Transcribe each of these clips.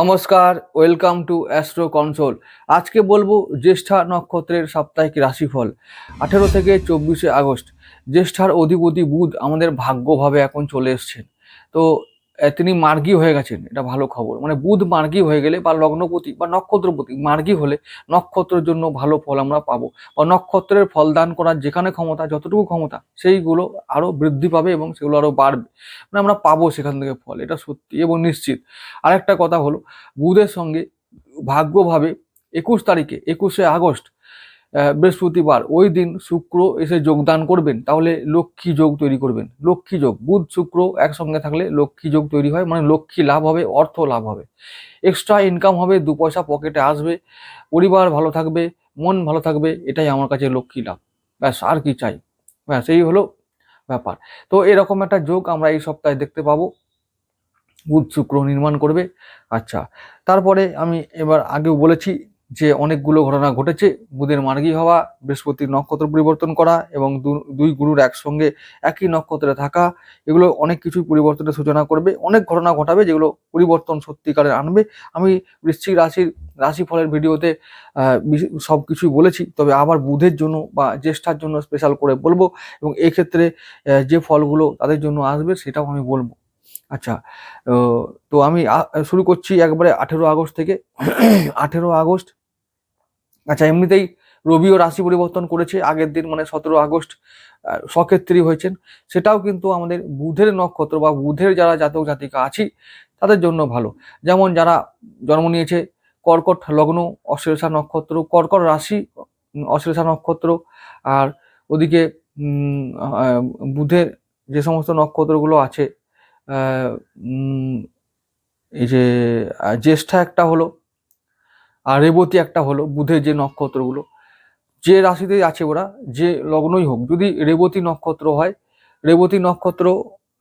নমস্কার, welcome to astro console. আজকে বলব জ্যেষ্ঠা নক্ষত্রের সাপ্তাহিক রাশিফল, আঠেরো থেকে চব্বিশে আগস্ট। জ্যেষ্ঠার অধিপতি বুধ আমাদের ভাগ্যভাবে এখন চলে এসছেন। তো তিনি মার্গী হয়ে গেছেন, এটা ভালো খবর। মানে বুধ মার্গী হয়ে গেলে বা লগ্নপতি বা নক্ষত্রপতি মার্গী হলে নক্ষত্রের জন্য ভালো ফল আমরা পাবো। বা নক্ষত্রের ফল দান করার যেখানে ক্ষমতা, যতটুকু ক্ষমতা, সেইগুলো আরও বৃদ্ধি পাবে এবং সেগুলো আরও বাড়বে। মানে আমরা পাবো সেখান থেকে ফল, এটা সত্যি এবং নিশ্চিত। আরেকটা কথা হলো, বুধের সঙ্গে ভাগ্যভাবে একুশ তারিখে, একুশে আগস্ট বৃহস্পতিবার ওই দিন শুক্র এসে যোগদান করবেন, তাহলে লক্ষ্মী যোগ তৈরি করবেন। লক্ষ্মী যোগ, বুধ, শুক্র একসঙ্গে থাকলে লক্ষ্মী যোগ তৈরি হয় মানে লক্ষ্মী লাভ হবে, অর্থ লাভ হবে। এক্সট্রা ইনকাম হবে, দু পয়সা পকেটে আসবে, পরিবার ভালো থাকবে, মন ভালো থাকবে, এটাই আমার কাছে লক্ষ্মী লাভ। ব্যাস, আর কি চাই। ব্যাস, এই হলো ব্যাপার। তো এরকম একটা যোগ আমরা এই সপ্তাহে দেখতে পাবো। বুধ, শুক্র নির্মাণ করবে আচ্ছা। তারপরে আমি এবার আগেও বলেছি যে অনেকগুলো ঘটনা ঘটেছে, বুধের মার্গী হওয়া, বৃহস্পতির নক্ষত্র পরিবর্তন করা এবং দুই গুরুর একসঙ্গে একই নক্ষত্রে থাকা, এগুলো অনেক কিছু পরিবর্তনের সূচনা করবে। অনেক ঘটনা ঘটাবে যেগুলো পরিবর্তন সত্যিকারের আনবে। আমি বৃশ্চিক রাশির রাশিফলের ভিডিওতে সব কিছুই বলেছি, তবে আবার বুধের জন্য বা জ্যেষ্ঠার জন্য স্পেশাল করে বলব এবং এক্ষেত্রে যে ফলগুলো তাদের জন্য আসবে সেটাও আমি বলব। আচ্ছা তো আমি শুরু করছি একবারে আঠেরো আগস্ট থেকে। আঠেরো আগস্ট আচ্ছা এমনিতেই রবিও রাশি পরিবর্তন করেছে, আগের দিন মানে সতেরো আগস্ট সক্ষেত্রী হয়েছেন। সেটাও কিন্তু আমাদের বুধের নক্ষত্র বা বুধের যারা জাতক জাতিকা আছি, তাদের জন্য ভালো। যেমন যারা জন্ম নিয়েছে, কর্কট লগ্ন, অশ্লেষা নক্ষত্র, কর্কট রাশি, অশ্লেষা নক্ষত্র, আর ওদিকে বুধের যে সমস্ত নক্ষত্রগুলো আছে এই যে জ্যেষ্ঠা একটা হলো আর রেবতী একটা হলো বুধের যে নক্ষত্রগুলো। যে রাশিতে আছে ওরা, যে লগ্নই হোক, যদি রেবতী নক্ষত্র হয়, রেবতী নক্ষত্র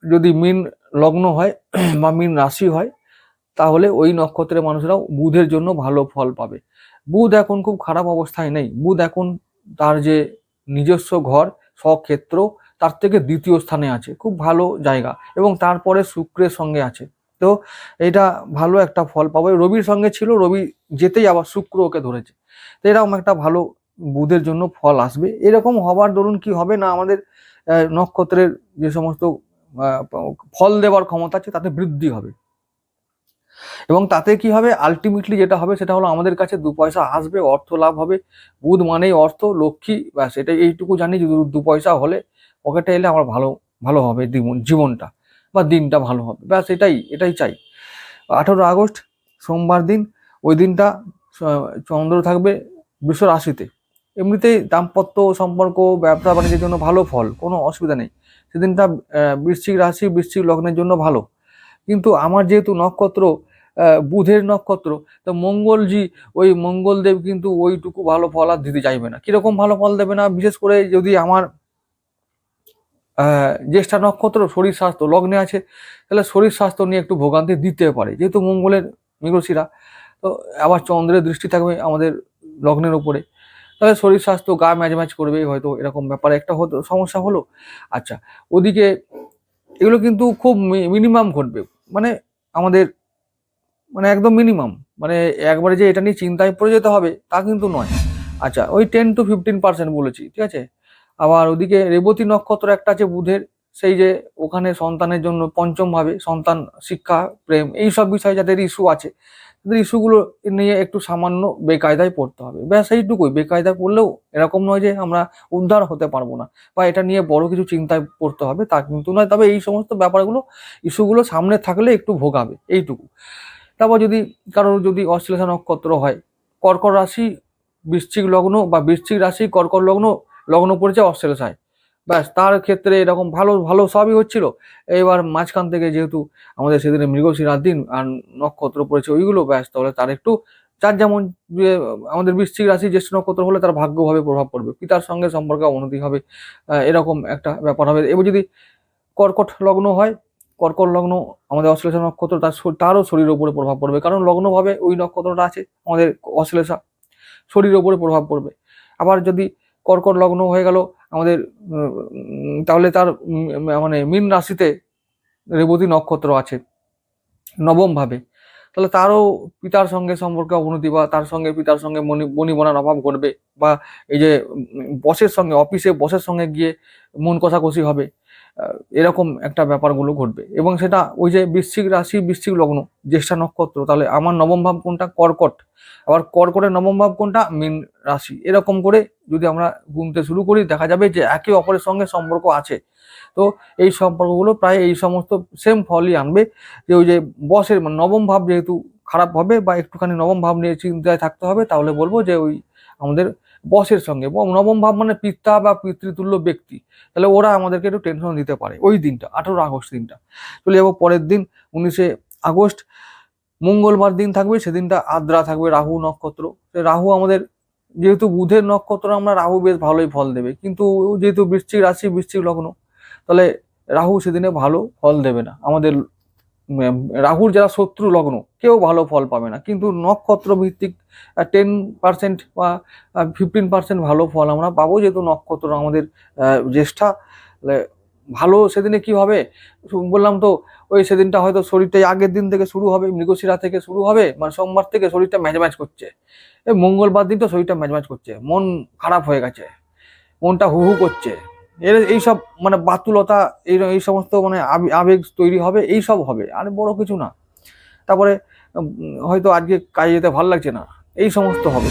যদি মিন লগ্ন হয় বা মিন রাশি হয়, তাহলে ওই নক্ষত্রের মানুষরাও বুধের জন্য ভালো ফল পাবে। বুধ এখন খুব খারাপ অবস্থায় নেই। বুধ এখন তার যে নিজস্ব ঘর, স্বক্ষেত্র, তার থেকে দ্বিতীয় স্থানে আছে। খুব ভালো জায়গা এবং তারপরে শুক্রের সঙ্গে আছে। তো এটা ভালো একটা ফল পাবে। রবির সঙ্গে ছিল, রবি যেতেই আবার শুক্র ওকে ধরেছে। তো এরকম একটা ভালো বুধের জন্য ফল আসবে। এরকম হবার দরুন কি হবে না, আমাদের নক্ষত্রের যে সমস্ত ফল দেওয়ার ক্ষমতা আছে, তাতে বৃদ্ধি হবে। এবং তাতে কি হবে? আলটিমেটলি যেটা হবে, সেটা হলো আমাদের কাছে দু পয়সা আসবে, অর্থ লাভ হবে। বুধ মানেই অর্থ, লক্ষ্মী, ব্যাস এটা এইটুকু জানি। যে দু- পয়সা হলে, পকেটে এলে আমার ভালো ভালো হবে জীবনটা। বা দিনটা ভালো হবে। ব্যাস এটাই এটাই চাই। আঠারো আগস্ট, সোমবার দিন, ওই দিনটা চন্দ্র থাকবে বিশ্ব রাশিতে। এমনিতেই দাম্পত্য সম্পর্ক, ব্যবসা বাণিজ্যের জন্য ভালো ফল, কোনো অসুবিধা নেই। সেদিনটা বৃশ্চিক রাশি, বৃশ্চিক লগ্নের জন্য ভালো। কিন্তু আমার যেহেতু নক্ষত্র বুধের নক্ষত্র, তো মঙ্গলজি, ওই মঙ্গলদেব কিন্তু ওইটুকু ভালো ফল আর দিতে চাইবে না। কীরকম ভালো ফল দেবে না, বিশেষ করে যদি আমার জ্যেষ্ঠা নক্ষত্র, শরীর স্বাস্থ্য, লগ্নে আছে, তাহলে শরীর স্বাস্থ্য নিয়ে একটু ভোগান্তি দিতে পারে। যেহেতু মঙ্গলের মৃগশিরা, তো আবার চন্দ্রের দৃষ্টি থাকবে আমাদের লগ্নের উপরে। তাহলে শরীর স্বাস্থ্য গা ম্যাচ ম্যাচ করবে, হয়তো এরকম ব্যাপারে একটা হতো, সমস্যা হলো। আচ্ছা ওদিকে এগুলো কিন্তু খুব মিনিমাম ঘটবে। মানে আমাদের মানে একদম মিনিমাম মানে একবারে যে এটা নিয়ে চিন্তায় পড়ে যেতে হবে, তা কিন্তু নয়। আচ্ছা ওই টেন টু ফিফটিন পার্সেন্ট বলেছি, ঠিক আছে? আবার ওদিকে রেবতী নক্ষত্র একটা আছে বুধের, সেই যে ওখানে সন্তানের জন্য পঞ্চম ভাবে সন্তান শিক্ষা, প্রেম, এই সব বিষয়ে যাদের ইস্যু আছে, তাদের ইস্যুগুলো নিয়ে একটু সামান্য বেকায়দায় পড়তে হবে। ব্যাস, এইটুকুই। বেকায়দায় পড়লেও এরকম নয় যে আমরা উদ্ধার হতে পারব না বা এটা নিয়ে বড় কিছু চিন্তায় পড়তে হবে, তা কিন্তু নয়। তবে এই সমস্ত ব্যাপারগুলো ইস্যুগুলো সামনে থাকলে একটু ভোগাবে, এইটুকু। তারপর যদি কারোর যদি অশ্লেষা নক্ষত্র হয়, কর্কট রাশি, বৃশ্চিক লগ্ন বা বৃশ্চিক রাশি, কর্কট লগ্ন লগ্ন পড়েছে অশ্লেষায় ব্যাস, তার ক্ষেত্রে এরকম ভালো ভালো সবই হচ্ছিল। এবার মাঝখান থেকে যেহেতু আমাদের সেদিনে মৃগশিরার দিন আর নক্ষত্র পড়েছে ওইগুলো, ব্যাস, তাহলে তার একটু যার যেমন আমাদের বৃশ্চিক রাশি জ্যেষ্ঠ নক্ষত্র হলে তার ভাগ্যভাবে প্রভাব পড়বে। পিতার সঙ্গে সম্পর্কে অবনতি হবে এরকম একটা ব্যাপার হবে। এবার যদি কর্কট লগ্ন হয়, কর্কট লগ্ন আমাদের অশ্লেষা নক্ষত্র তার তারও শরীরের উপরে প্রভাব পড়বে। কারণ লগ্নভাবে ওই নক্ষত্রটা আছে আমাদের অশ্লেষা শরীরের উপরে প্রভাব পড়বে। আবার যদি কর্কট লগ্ন হয়ে গেল, আমাদের তাহলে তার মানে মীন রাশিতে রেবতী নক্ষত্র আছে, নবমভাবে। তাহলে তারও পিতার সঙ্গে সম্পর্কে অবনতি বা তার সঙ্গে পিতার সঙ্গে বনিবনার অভাব ঘটবে বা এই যে বসের সঙ্গে, অফিসে বসের সঙ্গে গিয়ে মন কষাকষি হবে। এরকম একটা ব্যাপারগুলো ঘটবে। এবং সেটা ওই যে বৃশ্চিক রাশি, বৃশ্চিক লগ্ন, জ্যেষ্ঠা নক্ষত্র, তাহলে আমার নবম ভাব কোনটা? কর্কট। আবার কর্কটের নবম ভাব কোনটা? মীন রাশি। এরকম করে যদি আমরা গুনতে শুরু করি, দেখা যাবে যে একে অপরের সঙ্গে সম্পর্ক আছে। তো এই সম্পর্কগুলো প্রায় এই সমস্ত সেম ফলই আনবে। যে ওই যে বসের মানে নবম ভাব যেহেতু খারাপ হবে বা একটুখানি নবম ভাব নিয়ে চিন্তায় থাকতে হবে, তাহলে বলব যে ওই আমাদের বসের সঙ্গে। নবম ভাব মানে পিতা বা পিতৃতুল্য ব্যক্তি। তাহলে ওরা আমাদেরকে একটু টেনশন দিতে পারে ওই দিনটা আঠেরো আগস্ট দিনটা। চলে যাব পরের দিন, উনিশে আগস্ট। মঙ্গলবার দিন থাকবে, সেদিনটা আদ্রা থাকবে, রাহু নক্ষত্র। রাহু আমাদের, যেহেতু বুধের নক্ষত্র, আমরা রাহু বেশ ভালোই ফল দেবে। কিন্তু যেহেতু বৃশ্চিক রাশি, বৃশ্চিক লগ্ন, তাহলে রাহু সেদিনে ভালো ফল দেবে না। আমাদের রাহুর যারা শত্রু লগ্ন, কেউ ভালো ফল পাবে না। কিন্তু নক্ষত্র ভিত্তিক টেন পার্সেন্ট বা ফিফটিন পার্সেন্ট ভালো ফল আমরা পাবো যেহেতু নক্ষত্র আমাদের জ্যেষ্ঠা। ভালো সেদিনে কি হবে? বললাম তো, ওই সেদিনটা হয়তো শরীরটা আগের দিন থেকে শুরু হবে, মৃগশিরা থেকে শুরু হবে মানে সোমবার থেকে শরীরটা ম্যাচম্যাচ করছে। মঙ্গলবার দিন তো শরীরটা ম্যাচম্যাচ করছে, মন খারাপ হয়ে গেছে, মনটা হু হু করছে। এর এইসব মানে বাতুলতা, এই এই সমস্ত মানে আবে- আবেগ তৈরি হবে, এই সব হবে, আর বড় কিছু না। তারপরে হয়তো আজকে কাজে যেতে ভালো লাগছে না, এই সমস্ত হবে।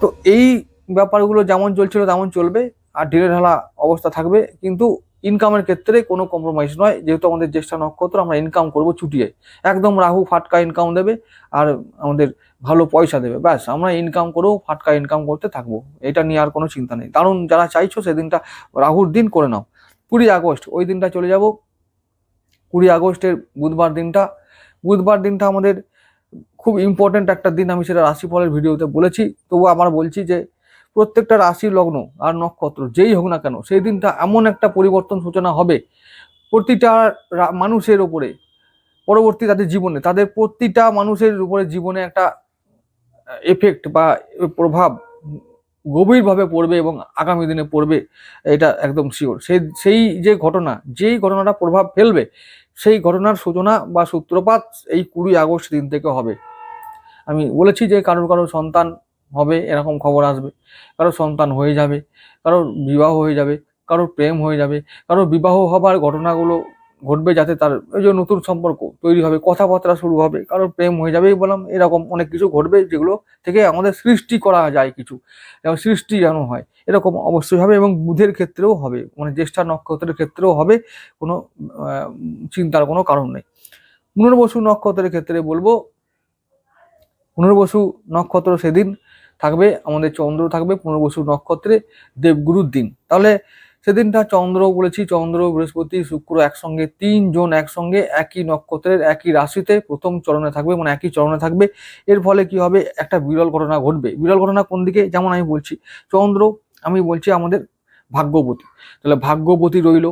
তো এই ব্যাপারগুলো যেমন চলছিল তেমন চলবে, আর ঢিলে ঢালা অবস্থা থাকবে, কিন্তু ইনকামের ক্ষেত্রে কোনো কম্প্রোমাইজ নয়, যেহেতু আমাদের জ্যেষ্ঠা নক্ষত্র, আমরা ইনকাম করব ছুটিয়ে। একদম রাহু ফাটকা ইনকাম দেবে, আর আমাদের ভালো পয়সা দেবে। ব্যাস, আমরা ইনকাম করেও ফাটকা ইনকাম করতে থাকব। এটা নিয়ে আর কোনো চিন্তা নেই। কারণ যারা চাইছো সেদিনটা রাহুর দিন করে নাও। কুড়ি আগস্ট, ওই দিনটা চলে যাব। কুড়ি আগস্টের বুধবার দিনটা। বুধবার দিনটা আমাদের খুব ইম্পর্ট্যান্ট একটা দিন, আমি সেটা রাশিফলের ভিডিওতে বলেছি। তবু আবার বলছি যে, প্রত্যেকটা রাশি লগ্ন আর নক্ষত্র, যেই হোক না কেন, সেই দিনটা এমন একটা পরিবর্তন সূচনা হবে। প্রতিটা মানুষের ওপরে পরবর্তী তাদের জীবনে, তাদের প্রতিটা মানুষের উপরে জীবনে একটা এফেক্ট বা প্রভাব গভীরভাবে পড়বে এবং আগামী দিনে পড়বে, এটা একদম শিওর সেই সেই যে ঘটনা, যেই ঘটনাটা প্রভাব ফেলবে, সেই ঘটনার সূচনা বা সূত্রপাত এই কুড়ি আগস্ট দিন থেকে হবে। আমি বলেছি যে কারোর কারোর সন্তান হবে, এরকম খবর আসবে। কারোর সন্তান হয়ে যাবে, কারোর বিবাহ হয়ে যাবে, কারোর প্রেম হয়ে যাবে, কারোর বিবাহ হবার ঘটনাগুলো ঘটবে যাতে তার ওই যে নতুন সম্পর্ক তৈরি হবে, কথাবার্তা শুরু হবে, কারোর প্রেম হয়ে যাবেই বললাম, এরকম অনেক কিছু ঘটবে যেগুলো থেকে আমাদের সৃষ্টি করা যায় কিছু যেমন সৃষ্টি যেন হয়, এরকম অবশ্যই হবে এবং বুধের ক্ষেত্রেও হবে মানে জ্যেষ্ঠা নক্ষত্রের ক্ষেত্রেও হবে, কোনো চিন্তার কোনো কারণ নেই। পুনর্বসু নক্ষত্রের ক্ষেত্রে বলব, পুনর্বসু নক্ষত্র সেদিন থাকবে, আমাদের চন্দ্র থাকবে পুনর্বসু নক্ষত্রে দেবগুরুর দিন। তাহলে সেদিনটা চন্দ্র বলেছি, চন্দ্র, বৃহস্পতি, শুক্র একসঙ্গে তিনজন একসঙ্গে একই নক্ষত্রের একই রাশিতে প্রথম চরণে থাকবে মানে একই চরণে থাকবে। এর ফলে কি হবে? একটা বিরল ঘটনা ঘটবে। বিরল ঘটনা কোন দিকে? যেমন আমি বলছি, চন্দ্র, আমি বলছি আমাদের ভাগ্যবতী। তাহলে ভাগ্যবতী রইল।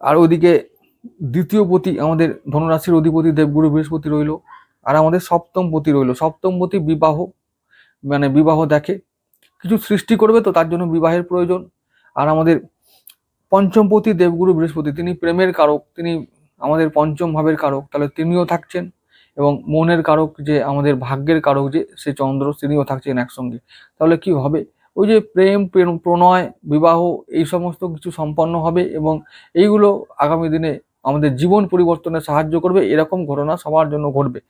আর ওইদিকে দ্বিতীয় পতি আমাদের ধনুরাশির অধিপতি দেবগুরু বৃহস্পতি রইল। আর আমাদের সপ্তম পতি রইল। সপ্তম পতি বিবাহ মানে বিবাহ দেখে। কিছু সৃষ্টি করবে তো তার জন্য বিবাহের প্রয়োজন। আর আমাদের পঞ্চমপতি দেবগুরু বৃহস্পতি, তিনি প্রেমের কারক, তিনি আমাদের পঞ্চম ভাবের কারক, তাহলে তিনিও থাকছেন। এবং মনের কারক যে আমাদের ভাগ্যের কারক যে, সে চন্দ্র, তিনিও থাকছেন একসঙ্গে। তাহলে কি হবে? ওই যে প্রেম প্রণয়, বিবাহ, এই সমস্ত কিছু সম্পন্ন হবে এবং এইগুলো আগামী দিনে আমাদের জীবন পরিবর্তনে সাহায্য করবে। এরকম ঘটনা সবার জন্য ঘটবে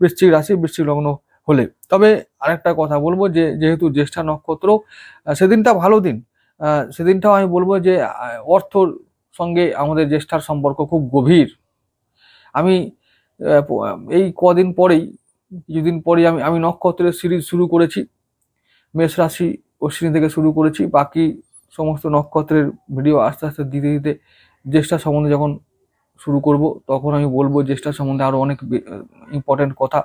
বৃশ্চিক রাশি, বৃশ্চিক লগ্ন হলে। তবে আরেকটা কথা বলব যে, যেহেতু জ্যেষ্ঠা নক্ষত্র সেদিনটা ভালো দিন। সেদিনটাও আমি বলব যে অর্থর সঙ্গে আমাদের জ্যেষ্ঠার সম্পর্ক খুব গভীর। আমি এই কদিন পরেই, কিছুদিন পরেই আমি আমি নক্ষত্রের সিরিজ শুরু করেছি। মেষ রাশি, অশ্বিনী থেকে শুরু করেছি। বাকি সমস্ত নক্ষত্রের ভিডিও আস্তে আস্তে দিতে দিতে জ্যেষ্ঠা সম্বন্ধে যখন শুরু করব, তখন আমি বলব জ্যেষ্ঠা সম্বন্ধে আরও অনেক ইম্পর্টেন্ট কথা,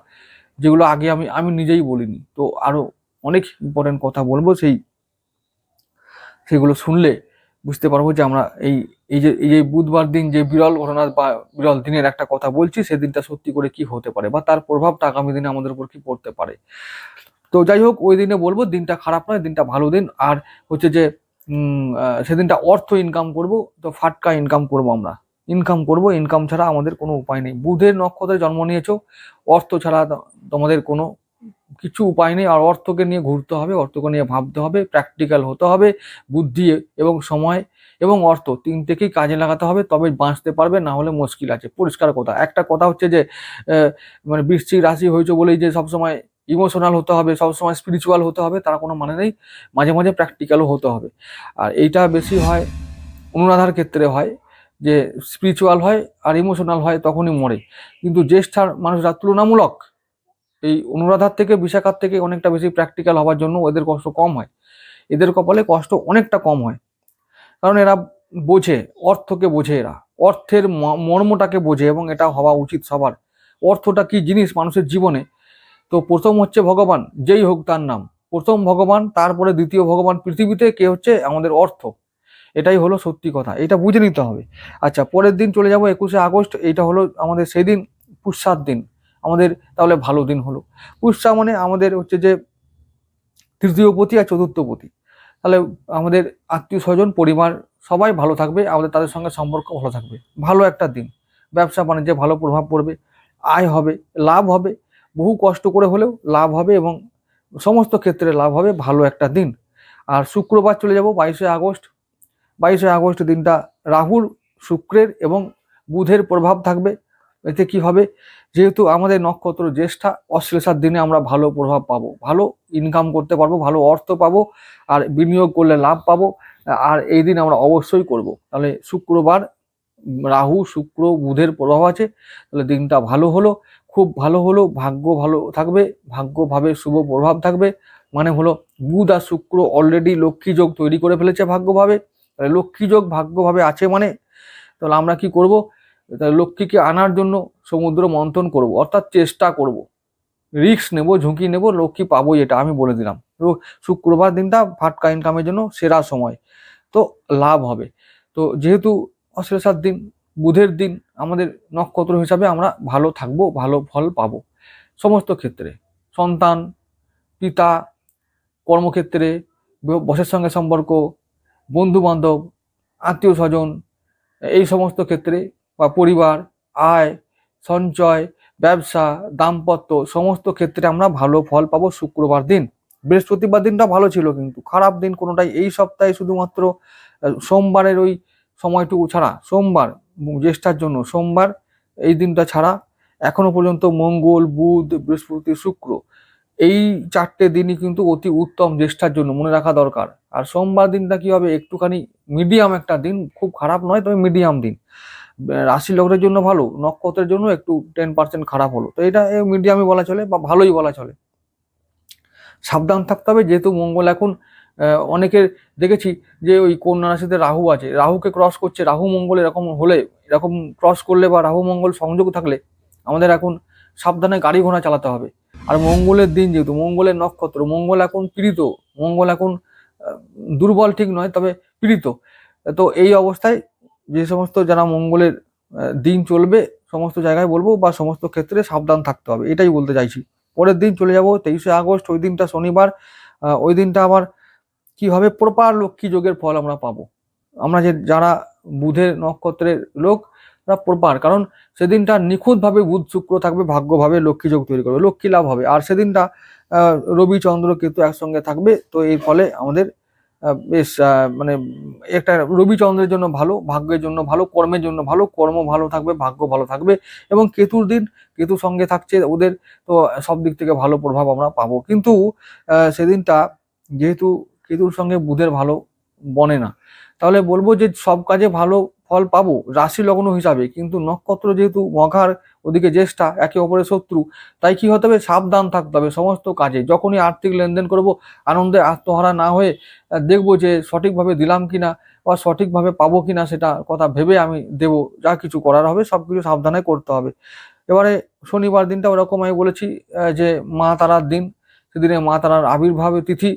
যেগুলো আগে আমি আমি নিজেই বলিনি। তো আরও অনেক ইম্পর্টেন্ট কথা বলব সেই সেগুলো শুনলে বুঝতে পারব যে আমরা এই এই যে এই যে বুধবার দিন যে বিরল ঘটনা বা বিরল দিনের একটা কথা বলছি, সেদিনটা সত্যি করে কি হতে পারে বা তার প্রভাবটা আগামী দিনে আমাদের উপর কি পড়তে পারে। তো যাই হোক, ওই দিনে বলব দিনটা খারাপ নয়, দিনটা ভালো দিন। আর হচ্ছে যে সেদিনটা অর্থ ইনকাম করব, তো ফাটকা ইনকাম করব আমরা। ইনকাম করব ইনকাম ছাড়া আমাদের কোনো উপায় নেই। বুধের নক্ষত্রে জন্ম নিয়েছ, অর্থ ছাড়া তোমাদের কোনো কিছু উপায় নেই, আর অর্থকে নিয়ে ঘুরতে হবে, অর্থকে নিয়ে ভাবতে হবে প্র্যাকটিক্যাল হতে হবে, বুদ্ধি এবং সময় এবং অর্থ তিনটেকেই কাজে লাগাতে হবে তবে বাঁচতে পারবে, না হলে মুশকিল আছে। পরিষ্কার কথা। একটা কথা হচ্ছে যে মানে বৃশ্চিক রাশি হয়েছে বলেই যে সবসময় ইমোশনাল হতে হবে, সবসময় স্পিরিচুয়াল হতে হবে, তার কোনো মানে নেই। মাঝে মাঝে প্র্যাকটিক্যালও হতে হবে। আর এইটা বেশি হয়, অনুরাধার ক্ষেত্রে হয়, যে স্পিরিচুয়াল হয় আর ইমোশনাল হয় তখনই মরে। কিন্তু জ্যেষ্ঠার মানুষরা তুলনামূলক এই অনুরাধার থেকে বিশাখার থেকে অনেকটা বেশি প্র্যাকটিক্যাল হওয়ার জন্য ওদের কষ্ট কম হয়। এদের কপালে কষ্ট অনেকটা কম হয়। কারণ এরা বোঝে, অর্থকে বোঝে এরা। অর্থের মর্মটাকে বোঝে এবং এটা হওয়া উচিত সবার। অর্থটা কি জিনিস মানুষের জীবনে? তো প্রথম হচ্ছে ভগবান, যেই হোক তার নাম। প্রথম ভগবান, তারপরে দ্বিতীয় ভগবান পৃথিবীতে কে হচ্ছে? আমাদের অর্থ। এটাই হলো সত্যি কথা। এটা বুঝে নিতে হবে। আচ্ছা পরের দিন চলে যাব একুশে আগস্ট। এইটা হলো আমাদের সেই দিন পুষ্যার দিন। আমাদের তাহলে ভালো দিন হলো। পুষ্যা মানে আমাদের হচ্ছে যে তৃতীয় পতি আর চতুর্থ পতি। তাহলে আমাদের আত্মীয় স্বজন, পরিবার সবাই ভালো থাকবে, আমাদের তাদের সঙ্গে সম্পর্ক ভালো থাকবে। ভালো একটা দিন। ব্যবসা বাণিজ্যে ভালো প্রভাব পড়বে, আয় হবে, লাভ হবে, বহু কষ্ট করে হলেও লাভ হবে এবং সমস্ত ক্ষেত্রে লাভ হবে, ভালো একটা দিন। আর শুক্রবার চলে যাব বাইশে আগস্ট। বাইশে আগস্ট দিনটা রাহুর, শুক্রের এবং বুধের প্রভাব থাকবে। এতে কি হবে? যেহেতু আমাদের নক্ষত্র জ্যেষ্ঠা, অশ্লেষার দিনে আমরা ভালো প্রভাব পাবো। ভালো ইনকাম করতে পারব, ভালো অর্থ পাবো, আর বিনিয়োগ করলে লাভ পাবো, আর এই দিন আমরা অবশ্যই করব। তাহলে শুক্রবার, রাহু, শুক্র, বুধের প্রভাব আছে। তাহলে দিনটা ভালো হলো, খুব ভালো হলো, ভাগ্য ভালো থাকবে, ভাগ্যভাবে শুভ প্রভাব থাকবে। মানে হলো বুধ আর শুক্র অলরেডি লক্ষ্মী যোগ তৈরি করে ফেলেছে ভাগ্যভাবে। তাহলে লক্ষ্মী যোগ ভাগ্যভাবে আছে মানে? তাহলে আমরা কি করব? লক্ষ্মীকে আনার জন্য সমুদ্র মন্থন করব, অর্থাৎ চেষ্টা করব। রিস্ক নেব, ঝুঁকি নেব, লক্ষ্মী পাবোই এটা আমি বলে দিলাম। শুক্রবার দিনটা ফাটকা ইনকামের জন্য সেরা সময়। তো লাভ হবে। তো যেহেতু অশ্লেষার দিন, বুধের দিন, আমাদের নক্ষত্র হিসাবে আমরা ভালো থাকব, ভালো ফল পাবো। সমস্ত ক্ষেত্রে, সন্তান, পিতা, কর্মক্ষেত্রে, বসের সঙ্গে সম্পর্ক বন্ধু বান্ধব আত্মীয় স্বজন, এই সমস্ত ক্ষেত্রে বা পরিবার, আয়, সঞ্চয়, ব্যবসা, দাম্পত্য সমস্ত ক্ষেত্রে আমরা ভালো ফল পাবো শুক্রবার দিন। বৃহস্পতিবার দিনটা ভালো ছিল কিন্তু, খারাপ দিন কোনোটাই এই সপ্তাহে শুধুমাত্র সোমবারের ওই সময়টুকু ছাড়া, সোমবার জ্যেষ্ঠার জন্য, সোমবার এই দিনটা ছাড়া এখনও পর্যন্ত মঙ্গল, বুধ, বৃহস্পতি, শুক্র এই চারটে দিনই কিন্তু অতি উত্তম জ্যেষ্ঠার জন্য মনে রাখা দরকার। আর সোমবার দিনটা কি হবে? একটুখানি মিডিয়াম একটা দিন, খুব খারাপ নয়, তবে মিডিয়াম দিন। আহ, রাশি লগ্নের জন্য ভালো নক্ষত্রের জন্য একটু টেন পার্সেন্ট খারাপ হলো। তো এটা মিডিয়ামই বলা চলে বা ভালোই বলা চলে। সাবধান থাকতে হবে যেহেতু মঙ্গল এখন অনেকের দেখেছি যে ওই কন্যা রাশিতে রাহু আছে। রাহুকে ক্রস করছে রাহু মঙ্গল এরকম হলে এরকম ক্রস করলে বা রাহু মঙ্গল সংযোগ থাকলে আমাদের এখন সাবধানে গাড়ি ঘোড়া চালাতে হবে। আর মঙ্গলের দিন যেহেতু মঙ্গলের নক্ষত্র মঙ্গল এখন পীড়িত মঙ্গল এখন দুর্বল ঠিক নয় তবে পীড়িত। তো এই অবস্থায় যে সমস্ত যারা মঙ্গলের দিন চলবে, সমস্ত জায়গায় বলব বা সমস্ত ক্ষেত্রে সাবধান থাকতে হবে। এটাই বলতে চাইছি। পরের দিন চলে যাব, তেইশে আগস্ট, ওই দিনটা শনিবার ওই দিনটা আবার কি হবে? প্রপার লক্ষ্মী যোগের ফল আমরা পাবো। আমরা যে, যারা বুধের নক্ষত্রের লোক, তারা প্রপার। কারণ সেদিনটা নিখুঁতভাবে বুধ শুক্র থাকবে, ভাগ্যভাবে লক্ষ্মী যোগ তৈরি করবে। লক্ষ্মী লাভ হবে। আর সেদিনটা রবি, চন্দ্র, কেতু একসঙ্গে থাকবে, তো এর ফলে আমাদের বেশ মানে একটা রবিচন্দ্রের জন্য ভালো, ভাগ্যের জন্য ভালো, কর্মের জন্য ভালো কর্ম ভালো থাকবে, ভাগ্য ভালো থাকবে এবং কেতুর দিন, কেতু সঙ্গে থাকছে ওদের, তো সব দিক থেকে ভালো প্রভাব আমরা পাবো। কিন্তু সেদিনটা যেহেতু কেতুর সঙ্গে বুধের ভালো বনে না, তাহলে বলব যে সব কাজে ভালো ফল পাবো, রাশি লগ্ন হিসাবে। কিন্তু নক্ষত্র যেহেতু মঘার ওদিকে জ্যেষ্ঠা, একে অপরের শত্রু। তাই কি হতে হবে? সাবধান থাকতে হবে সমস্ত কাজে। যখনই আর্থিক লেনদেন করব, আনন্দে আত্মহারা না হয়ে দেখব যে সঠিকভাবে দিলাম কিনা বা সঠিকভাবে পাবো কিনা সেটা কথা ভেবে আমি দেব। যা কিছু করার হবে সব কিছু সাবধানে করতে হবে। এবারে শনিবার দিনটা ওরকম আমি বলেছি যে মা তারার দিন। সেদিনে মা তারার আবির্ভাবের তিথি,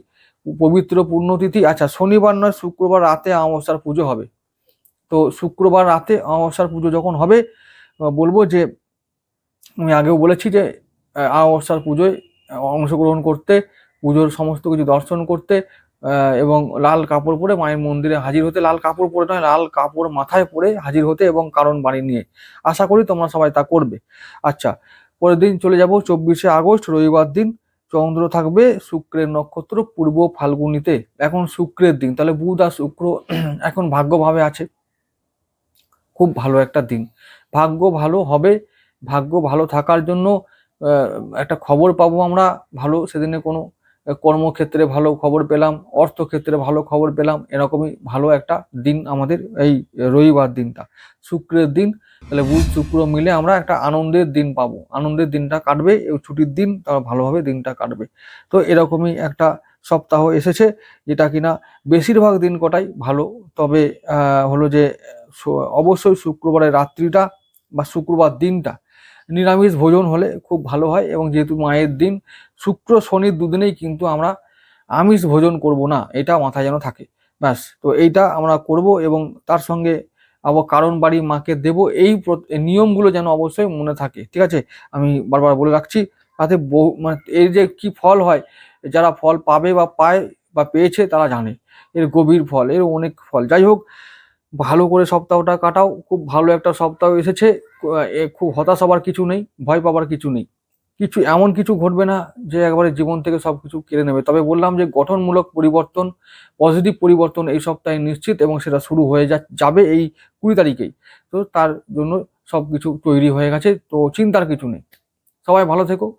পবিত্র পুণ্যতিথি আচ্ছা শনিবার নয়, শুক্রবার রাতে অমাবস্যার পুজো হবে। তো শুক্রবার রাতে অমাবস্যার পুজো যখন হবে বলব যে আমি আগেও বলেছি যে আহ, অমাবস্যার পুজোয় অংশগ্রহণ করতে পুজোর সমস্ত কিছু দর্শন করতে এবং লাল কাপড় পরে মায়ের মন্দিরে হাজির হতে লাল কাপড় পরে নয় লাল কাপড় মাথায় পরে হাজির হতে এবং কারণ বাড়ি নিয়ে। আশা করি তোমরা সবাই তা করবে। আচ্ছা পরের দিন চলে যাব চব্বিশে আগস্ট রবিবার দিন। চন্দ্র থাকবে শুক্রের নক্ষত্র পূর্ব ফাল্গুনিতে। এখন শুক্রের দিন তাহলে বুধ আর শুক্র এখন ভাগ্যভাবে আছে। খুব ভালো একটা দিন। ভাগ্য ভালো হবে ভাগ্য ভালো থাকার জন্য একটা খবর পাবো আমরা ভালো। সেদিনে কোনো কর্মক্ষেত্রে ভালো খবর পেলাম, অর্থক্ষেত্রে ভালো খবর পেলাম, এরকমই ভালো একটা দিন আমাদের এই রবিবার দিনটা। শুক্রের দিন, তাহলে বুধ শুক্র মিলে আমরা একটা আনন্দের দিন পাবো। আনন্দের দিনটা কাটবে ছুটির দিন তারা ভালোভাবে দিনটা কাটবে। তো এরকমই একটা সপ্তাহ এসেছে, যেটা কিনা বেশিরভাগ দিন কটাই ভালো। তবে হলো যে অবশ্যই শুক্রবারের রাত্রিটা বা শুক্রবার দিনটা নিরামিষ ভোজন হলে খুব ভালো হয় এবং যেহেতু মায়ের দিন, শুক্র শনির দুদিনেই কিন্তু আমরা আমিষ ভোজন করব না, এটা মাথায় যেন থাকে। ব্যাস, তো এইটা আমরা করব এবং তার সঙ্গে আবার কারণ বাড়ি মাকে দেব, এই এই নিয়মগুলো যেন অবশ্যই মনে থাকে, ঠিক আছে? আমি বারবার বলে রাখছি, তাতে বহু মানে এর যে কি ফল হয়, যারা ফল পাবে বা পায় বা পেয়েছে তারা জানে। এর গভীর ফল, এর অনেক ফল। যাই হোক ভালো করে সপ্তাহটা কাটাও। খুব ভালো একটা সপ্তাহ এসেছে। খুব হতাশ হবার কিছু নেই, ভয় পাবার কিছু নেই। কিছু, এমন কিছু ঘটবে না যে একবারে জীবন থেকে সব কিছু কেড়ে নেবে। তবে বললাম যে গঠনমূলক পরিবর্তন পজিটিভ পরিবর্তন এই সপ্তাহে নিশ্চিত এবং সেটা শুরু হয়ে যাবে এই কুড়ি তারিখেই। তো তার জন্য সব কিছু তৈরি হয়ে গেছে। তো চিন্তার কিছু নেই। সবাই ভালো থেকো।